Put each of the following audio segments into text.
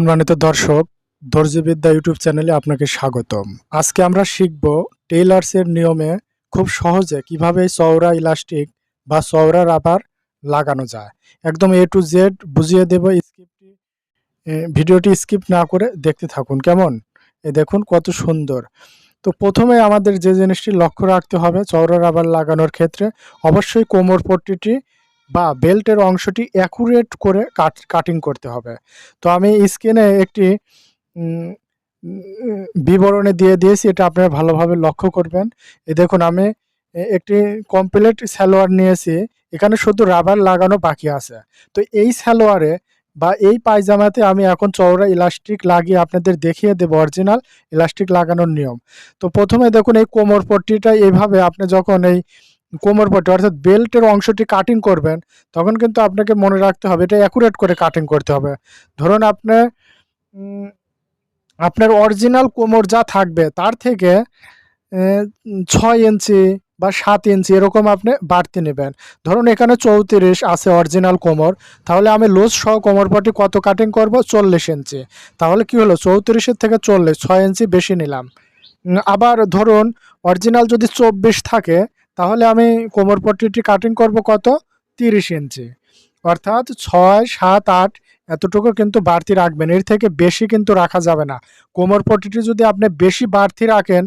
সম্মানিত দর্শক দর্জিবিদ্যা ইউটিউব চ্যানেলে আপনাকে স্বাগতম। আজকে আমরা শিখব টেইলার্সের নিয়মে খুব সহজে কীভাবে চওড়া ইলাস্টিক বা চওড়া রাবার লাগানো যায়। একদম এ টু জেড বুঝিয়ে দেব স্কিপটি ভিডিওটি স্কিপ না করে দেখতে থাকুন, কেমন? এ, দেখুন কত সুন্দর। তো প্রথমে আমাদের যে জিনিসটি লক্ষ্য রাখতে হবে চওড়া রাবার লাগানোর ক্ষেত্রে, অবশ্যই কোমর পট্টিটি বা বেল্টের অংশটি অ্যাকুরেট করে কাট কাটিং করতে হবে। তো আমি স্ক্রিনে একটি বিবরণে দিয়ে দিয়েছি, এটা আপনারা ভালোভাবে লক্ষ্য করবেন। এই দেখুন, আমি একটি কমপ্লিট সালোয়ার নিয়েছি, এখানে শুধু রাবার লাগানো বাকি আছে। তো এই সালোয়ারে বা এই পায়জামাতে আমি এখন চওড়া ইলাস্টিক লাগিয়ে আপনাদের দেখিয়ে দেবো অরিজিনাল ইলাস্টিক লাগানোর নিয়ম। তো প্রথমে দেখুন, এই কোমর পট্টিটা এইভাবে আপনি যখন এই কোমর পট্টি অর্থাৎ বেল্টের অংশটি কাটিং করবেন, তখন কিন্তু আপনাকে মনে রাখতে হবে, এটা অ্যাকুরেট করে কাটিং করতে হবে। ধরুন আপনি আপনার অরিজিনাল কোমর যা থাকবে, তার থেকে ছয় ইঞ্চি বা সাত ইঞ্চি এরকম আপনি বাড়তি নেবেন। ধরুন এখানে চৌত্রিশ আছে অরিজিনাল কোমর, তাহলে আমি লুজ সহ কোমর পটি কত কাটিং করব? চল্লিশ ইঞ্চি। তাহলে কি হলো? চৌত্রিশের থেকে চল্লিশ, ছয় ইঞ্চি বেশি নিলাম। আবার ধরুন অরিজিনাল যদি চব্বিশ থাকে তাহলে আমি কোমর পট্টিটি কাটিং করব কত? তিরিশ ইঞ্চি। অর্থাৎ ছয়, সাত, আট এতটুকু কিন্তু বাড়তি রাখবেন। এর থেকে বেশি কিন্তু রাখা যাবে না। কোমর পট্টিটি যদি আপনি বেশি বাড়তি রাখেন,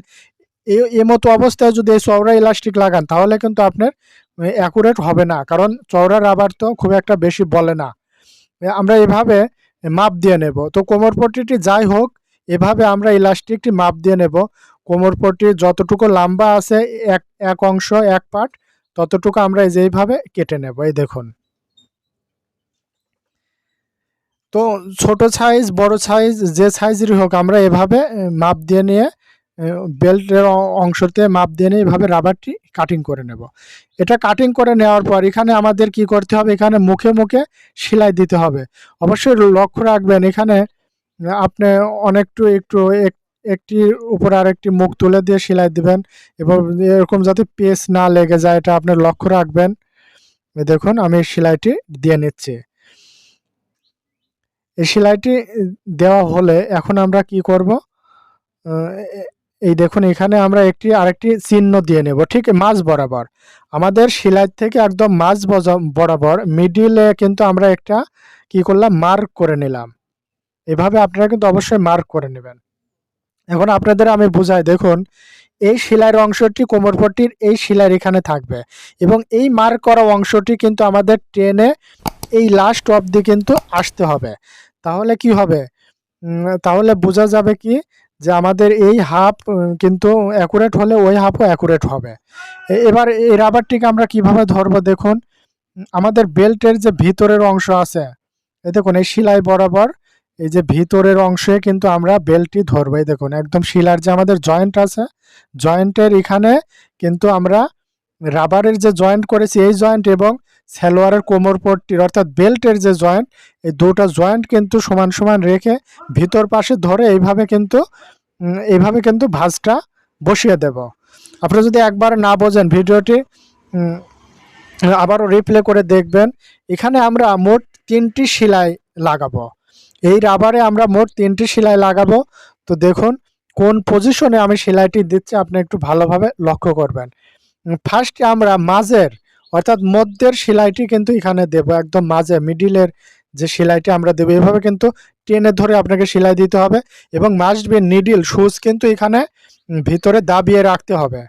এ মতো অবস্থায় যদি এই চওড়া ইলাস্টিক লাগান, তাহলে কিন্তু আপনার অ্যাকুরেট হবে না। কারণ চওড়া রাবার তো খুব একটা বেশি বলে না। আমরা এভাবে মাপ দিয়ে নেব। তো কোমর পট্টিটি যাই হোক, এভাবে আমরা ইলাস্টিকটি মাপ দিয়ে নেব। কোমর পট্টি যতটুকু লম্বা আছে, এক এক অংশ, এক পার্ট ততটুকু আমরা এই যে কেটে নেব, এই দেখুন। তো ছোট সাইজ বড় সাইজ যে সাইজেরই হোক, আমরা এভাবে মাপ দিয়ে নিয়ে বেল্টের অংশতে মাপ দিয়ে নিয়ে এভাবে রাবারটি কাটিং করে নেব। এটা কাটিং করে নেওয়ার পর এখানে আমাদের কি করতে হবে? এখানে মুখে মুখে সেলাই দিতে হবে। অবশ্যই লক্ষ্য রাখবেন, এখানে আপনি অনেকটু একটু এক- একটির উপর আরেকটি মুখ তুলে দিয়ে সেলাই দিবেন এবং এরকম যাতে পেস না লেগে যায়, এটা আপনার লক্ষ্য রাখবেন। দেখুন, আমি সেলাইটি দিয়ে নিচ্ছি। এই সেলাইটি দেওয়া হলে এখন আমরা কি করব? এই দেখুন, এখানে আমরা একটি, আরেকটি চিহ্ন দিয়ে নেব, ঠিক মাঝ বরাবর। আমাদের সেলাই থেকে একদম মাছ বরাবর মিডিলে কিন্তু আমরা একটা কি করলাম মার্ক করে নিলাম। এভাবে আপনারা কিন্তু অবশ্যই মার্ক করে নেবেন। এখন আপনাদের আমি বুঝাই, দেখুন, এই সেলাইয়ের অংশটি কোমরপট্টির এই সেলাইয়ের এখানে থাকবে এবং এই মার্ক করা অংশটি কিন্তু আমাদের ট্রেনে এই লাস্ট অবধি কিন্তু আসতে হবে। তাহলে কি হবে? তাহলে বোঝা যাবে কি যে আমাদের এই হাফ কিন্তু অ্যাকুরেট হলে ওই হাফও অ্যাকুরেট হবে। এবার এই রাবারটিকে আমরা কীভাবে ধরবো, দেখুন আমাদের বেল্টের যে ভিতরের অংশ আছে এই দেখুন, এই সেলাই বরাবর এই যে ভিতরের অংশে কিন্তু আমরা বেল্টটি ধরবো, এই দেখুন, একদম শিলার যে আমাদের জয়েন্ট আছে জয়েন্টের এখানে কিন্তু আমরা রাবারের যে জয়েন্ট করেছি, এই জয়েন্ট এবং সালোয়ারের কোমর পট্টির, অর্থাৎ বেল্টের যে জয়েন্ট এই দুটো জয়েন্ট কিন্তু সমান সমান রেখে ভিতর পাশে ধরে এইভাবে কিন্তু এইভাবে কিন্তু ভাঁজটা বসিয়ে দেব। আপনারা যদি একবার না বোঝেন ভিডিওটি আবারও রিপ্লে করে দেখবেন। এখানে আমরা মোট তিনটি সেলাই লাগাবো। এই রাবারে আমরা মোট তিনটি সেলাই লাগাবো। তো দেখুন, কোন পজিশনে আমি সেলাইটি দিচ্ছি আপনি একটু ভালোভাবে লক্ষ্য করবেন। ফার্স্ট আমরা মাঝের, অর্থাৎ মধ্যের সেলাইটি কিন্তু এখানে দেব, একদম মাঝে মিডিলের যে সেলাইটি আমরা দেবো। এভাবে কিন্তু টেনে ধরে আপনাকে সেলাই দিতে হবে এবং মাস্ট বি নিডিল সুচ কিন্তু এখানে ভিতরে দাবিয়ে রাখতে হবে।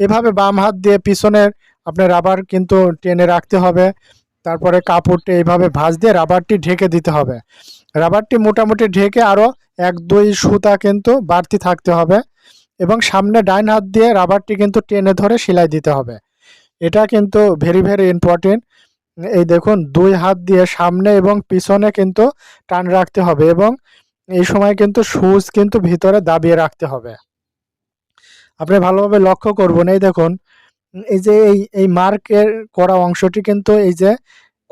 এভাবে বাম হাত দিয়ে পিছনের আপনার রাবার কিন্তু টেনে রাখতে হবে। তারপরে কাপড়টি এইভাবে ভাঁজ দিয়ে রাবারটি ঢেকে দিতে হবে। রাবারটি মোটামুটি ঢেকে আরও এক, দুই সুতা কিন্তু বাড়তি থাকতে হবে এবং সামনে ডাইন হাত দিয়ে রাবারটি কিন্তু টেনে ধরে সেলাই দিতে হবে। এটা কিন্তু ভেরি ভেরি ইম্পর্টেন্ট এই দেখুন, দুই হাত দিয়ে সামনে এবং পিছনে কিন্তু টান রাখতে হবে এবং এই সময় কিন্তু সুচ কিন্তু ভিতরে দাবিয়ে রাখতে হবে। আপনি ভালোভাবে লক্ষ্য করবেন এই দেখুন, এই যে এই এই মার্কের করা অংশটি কিন্তু এই যে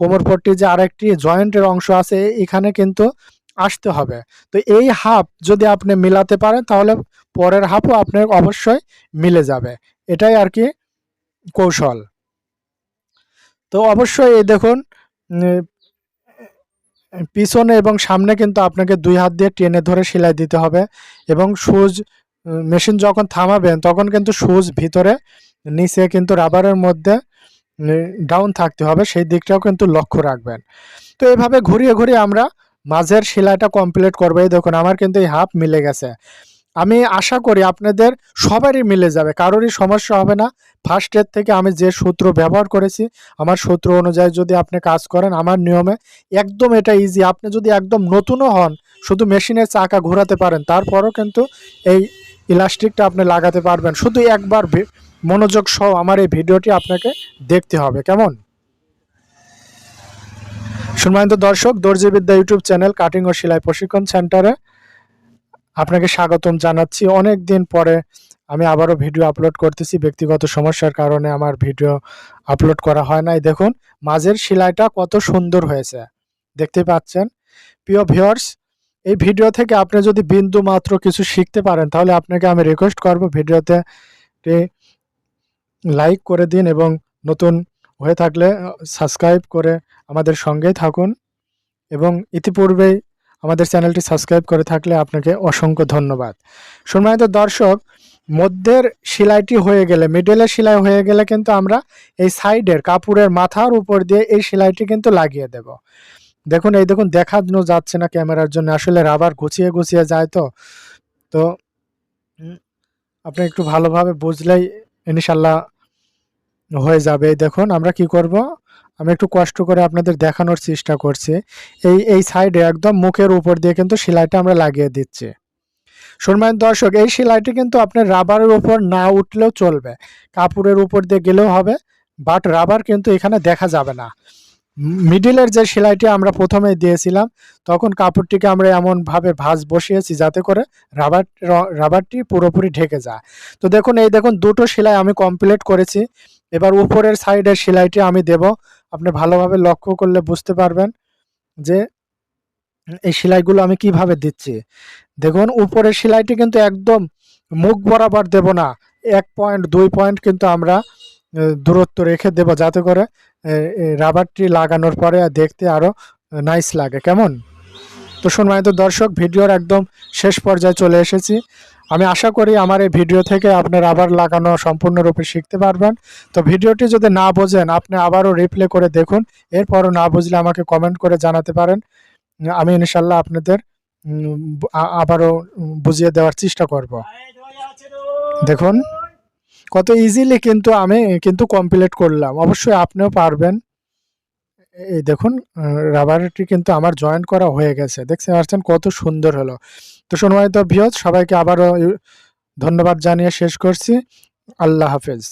কোমরপট্টি যে আরেকটি জয়েন্টের অংশ আছে, এখানে কিন্তু আসতে হবে। তো এই হাফ যদি আপনি মিলাতে পারেন, তাহলে পরের হাফও আপনার অবশ্যই মিলে যাবে। এটাই আর কি কৌশল। তো অবশ্যই এই দেখুন পিছনে এবং সামনে কিন্তু আপনাকে দুই হাত দিয়ে টেনে ধরে সেলাই দিতে হবে এবং সুচ মেশিন যখন থামাবেন, তখন কিন্তু সুচ ভিতরে, নিচে কিন্তু রাবারের মধ্যে ডাউন থাকতে হবে, সেই দিকটাও কিন্তু লক্ষ্য রাখবেন। তো এভাবে ঘুরিয়ে ঘুরিয়ে আমরা মাঝের সেলাইটা কমপ্লিট করব। এই দেখুন, আমার কিন্তু এই হাফ মিলে গেছে। আমি আশা করি আপনাদের সবারই মিলে যাবে, কারোরই সমস্যা হবে না। ফার্স্ট এর থেকে আমি যে সূত্র ব্যবহার করেছি, আমার সূত্র অনুযায়ী যদি আপনি কাজ করেন, আমার নিয়মে একদম এটা ইজি আপনি যদি একদম নতুনও হন, শুধু মেশিনের চাকা ঘোরাতে পারেন, তারপরও কিন্তু এই ইলাস্টিকটা আপনি লাগাতে পারবেন। শুধু একবার মনোযোগ সহ আমার এই ভিডিওটি আপনাকে দেখতে হবে। কেমন? সম্মানিত দর্শক, দর্জিবিদ্যা ইউটিউব চ্যানেল কাটিং ও সেলাই প্রশিক্ষণ সেন্টারে আপনাকে স্বাগতম জানাচ্ছি। অনেক দিন পরে আমি আবারও ভিডিও আপলোড করতেছি। ব্যক্তিগত সমস্যার কারণে আমার ভিডিও আপলোড করা হয় নাই। দেখুন, মাঝের সেলাইটা কত সুন্দর হয়েছে। দেখতে পাচ্ছেন? প্রিয় ভিউয়ার্স এই ভিডিও থেকে আপনি যদি বিন্দু মাত্র কিছু শিখতে পারেন, তাহলে আপনাকে আমি রিকোয়েস্ট করব ভিডিওতে লাইক করে দিন এবং নতুন হয়ে থাকলে সাবস্ক্রাইব করে আমাদের সঙ্গেই থাকুন এবং ইতিপূর্বেই আমাদের চ্যানেলটি সাবস্ক্রাইব করে থাকলে আপনাকে অসংখ্য ধন্যবাদ। সম্মানিত দর্শক, মধ্যের সেলাইটি হয়ে গেলে মিডলের সেলাই হয়ে গেলে কিন্তু আমরা এই সাইডের কাপড়ের মাথার উপর দিয়ে এই সেলাইটি কিন্তু লাগিয়ে দেব। দেখুন, এই দেখুন, দেখানো যাচ্ছে না ক্যামেরার জন্য। আসলে রাবার গুছিয়ে গুছিয়ে যায় তো। তো আপনি একটু ভালোভাবে বুঝলেই ইনশাল্লাহ হয়ে যাবে। দেখুন, আমরা কি করব? আমি একটু কষ্ট করে আপনাদের দেখানোর চেষ্টা করছি। এই এই সাইডে একদম মুখের উপর দিয়ে কিন্তু সেলাইটা আমরা লাগিয়ে দিচ্ছি। সম্মানিত দর্শক, এই সেলাইটি কিন্তু আপনার রাবারের উপর না উঠলেও চলবে। কাপড়ের উপর দিয়ে গেলেও হবে বাট রাবার কিন্তু এখানে দেখা যাবে না। মিডিলের যে সেলাইটি আমরা প্রথমে দিয়েছিলাম, তখন কাপড়টিকে আমরা এমনভাবে ভাঁজ বসিয়েছি যাতে করে রাবার রাবারটি পুরোপুরি ঢেকে যায়। তো দেখুন, এই দেখুন দুটো সেলাই আমি কমপ্লিট করেছি। এবার উপরের সাইডের সেলাইটি আমি দেব। আপনি ভালোভাবে লক্ষ্য করলে বুঝতে পারবেন যে এই সেলাইগুলো আমি কীভাবে দিচ্ছি। দেখুন, উপরের সেলাইটি কিন্তু একদম মুখ বরাবর দেব না। এক পয়েন্ট দুই পয়েন্ট কিন্তু আমরা দূরত্ব রেখে দেব যাতে করে রাবারটি লাগানোর পরে দেখতে আরও নাইস লাগে। কেমন? তো সম্মানিত দর্শক, ভিডিওর একদম শেষ পর্যায়ে চলে এসেছি। আমি আশা করি আমার এই ভিডিও থেকে আপনার রাবার লাগানো সম্পূর্ণরূপে শিখতে পারবেন। তো ভিডিওটি যদি না বোঝেন, আপনি আবারও রিপ্লে করে দেখুন। এরপরও না বুঝলে আমাকে কমেন্ট করে জানাতে পারেন। আমি ইনশাল্লাহ আপনাদের আবারও বুঝিয়ে দেওয়ার চেষ্টা করব। দেখুন। কত ইজিলি কিন্তু আমি কিন্তু কমপ্লিট করলাম। অবশ্যই আপনিও পারবেন। এই দেখুন রাবারটি কিন্তু আমার জয়েন করা হয়ে গেছে। দেখতে পাচ্ছেন কত সুন্দর হলো। তো সম্মানিত ভিউজ সবাইকে আবারও ধন্যবাদ জানিয়ে শেষ করছি। আল্লাহ হাফেজ।